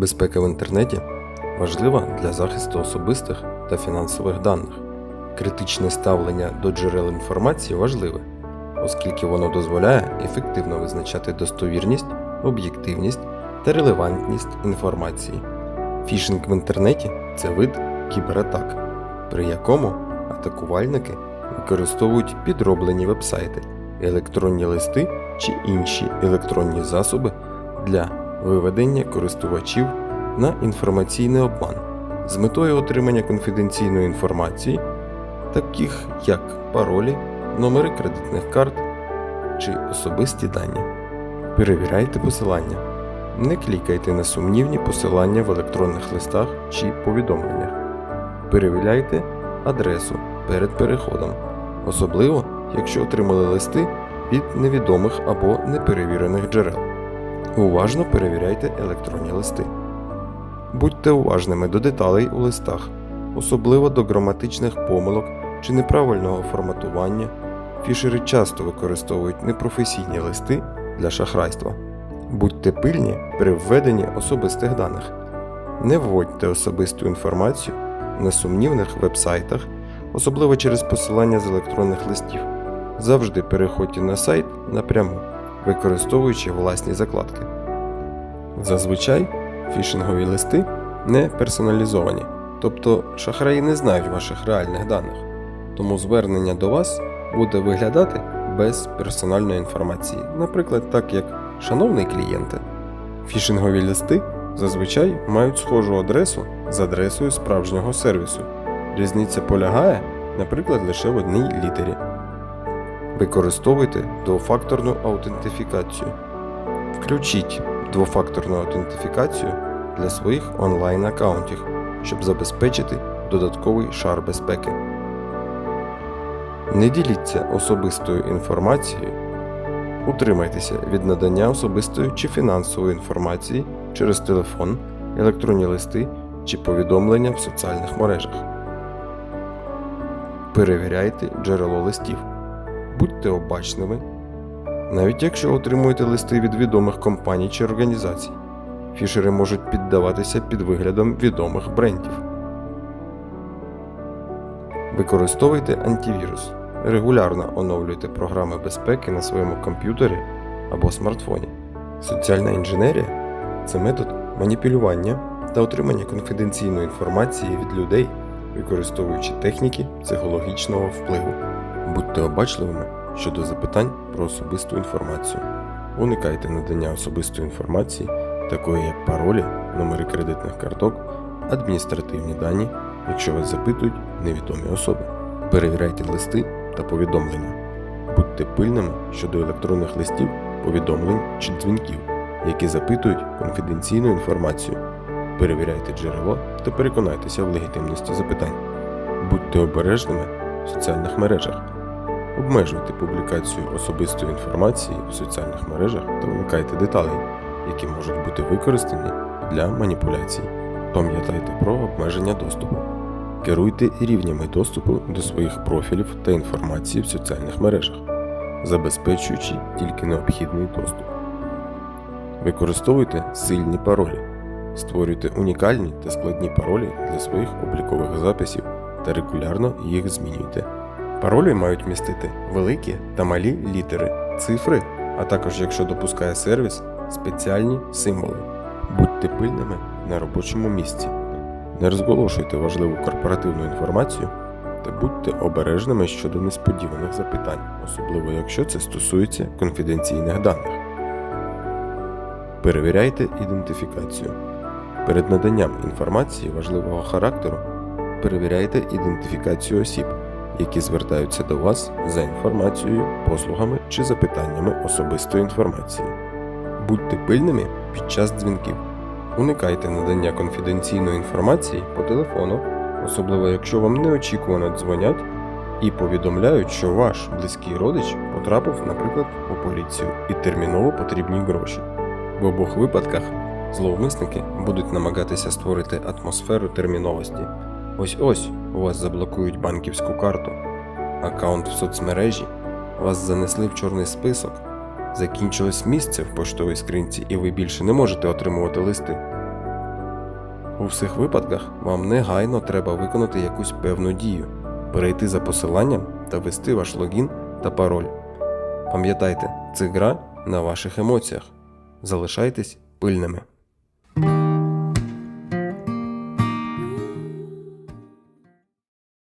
Безпека в інтернеті важлива для захисту особистих та фінансових даних. Критичне ставлення до джерел інформації важливе, оскільки воно дозволяє ефективно визначати достовірність, об'єктивність та релевантність інформації. Фішинг в інтернеті це вид кібератак, при якому атакувальники використовують підроблені вебсайти, електронні листи чи інші електронні засоби для виведення користувачів на інформаційний обман з метою отримання конфіденційної інформації, таких як паролі, номери кредитних карт чи особисті дані. Перевіряйте посилання. Не клікайте на сумнівні посилання в електронних листах чи повідомленнях. Перевіряйте адресу перед переходом, особливо якщо отримали листи від невідомих або неперевірених джерел. Уважно перевіряйте електронні листи. Будьте уважними до деталей у листах, особливо до граматичних помилок чи неправильного форматування. Фішери часто використовують непрофесійні листи для шахрайства. Будьте пильні при введенні особистих даних. Не вводьте особисту інформацію на сумнівних вебсайтах, особливо через посилання з електронних листів. Завжди переходьте на сайт напряму, використовуючи власні закладки. Зазвичай фішингові листи не персоналізовані, тобто шахраї не знають ваших реальних даних, тому звернення до вас буде виглядати без персональної інформації, наприклад, так як Шановний клієнте, фішингові листи зазвичай мають схожу адресу з адресою справжнього сервісу. Різниця полягає, наприклад, лише в одній літері. Використовуйте двофакторну аутентифікацію. Включіть двофакторну аутентифікацію для своїх онлайн-аккаунтів, щоб забезпечити додатковий шар безпеки. Не діліться особистою інформацією. Утримайтеся від надання особистої чи фінансової інформації через телефон, електронні листи чи повідомлення в соціальних мережах. Перевіряйте джерело листів. Будьте обачними. Навіть якщо отримуєте листи від відомих компаній чи організацій, фішери можуть піддаватися під виглядом відомих брендів. Використовуйте антивірус. Регулярно оновлюйте програми безпеки на своєму комп'ютері або смартфоні. Соціальна інженерія це метод маніпулювання та отримання конфіденційної інформації від людей, використовуючи техніки психологічного впливу. Будьте обачливими щодо запитань про особисту інформацію. Уникайте надання особистої інформації, такої як паролі, номери кредитних карток, адміністративні дані, якщо вас запитують невідомі особи. Перевіряйте листи та повідомлення. Будьте пильними щодо електронних листів, повідомлень чи дзвінків, які запитують конфіденційну інформацію. Перевіряйте джерело та переконайтеся в легітимності запитань. Будьте обережними в соціальних мережах. Обмежуйте публікацію особистої інформації в соціальних мережах та уникайте деталей, які можуть бути використані для маніпуляцій. Пам'ятайте про обмеження доступу. Керуйте рівнями доступу до своїх профілів та інформації в соціальних мережах, забезпечуючи тільки необхідний доступ. Використовуйте сильні паролі. Створюйте унікальні та складні паролі для своїх облікових записів та регулярно їх змінюйте. Паролі мають містити великі та малі літери, цифри, а також, якщо допускає сервіс, спеціальні символи. Будьте пильними на робочому місці. Не розголошуйте важливу корпоративну інформацію та будьте обережними щодо несподіваних запитань, особливо якщо це стосується конфіденційних даних. Перевіряйте ідентифікацію. Перед наданням інформації важливого характеру перевіряйте ідентифікацію осіб, які звертаються до вас за інформацією, послугами чи запитаннями особистої інформації. Будьте пильними під час дзвінків. Уникайте надання конфіденційної інформації по телефону, особливо якщо вам неочікувано дзвонять і повідомляють, що ваш близький родич потрапив, наприклад, у поліцію і терміново потрібні гроші. В обох випадках зловмисники будуть намагатися створити атмосферу терміновості. Ось ось у вас заблокують банківську карту, аккаунт в соцмережі, вас занесли в чорний список, закінчилось місце в поштовій скринці і ви більше не можете отримувати листи. У всіх випадках вам негайно треба виконати якусь певну дію, перейти за посиланням та ввести ваш логін та пароль. Пам'ятайте, це гра на ваших емоціях. Залишайтесь пильними.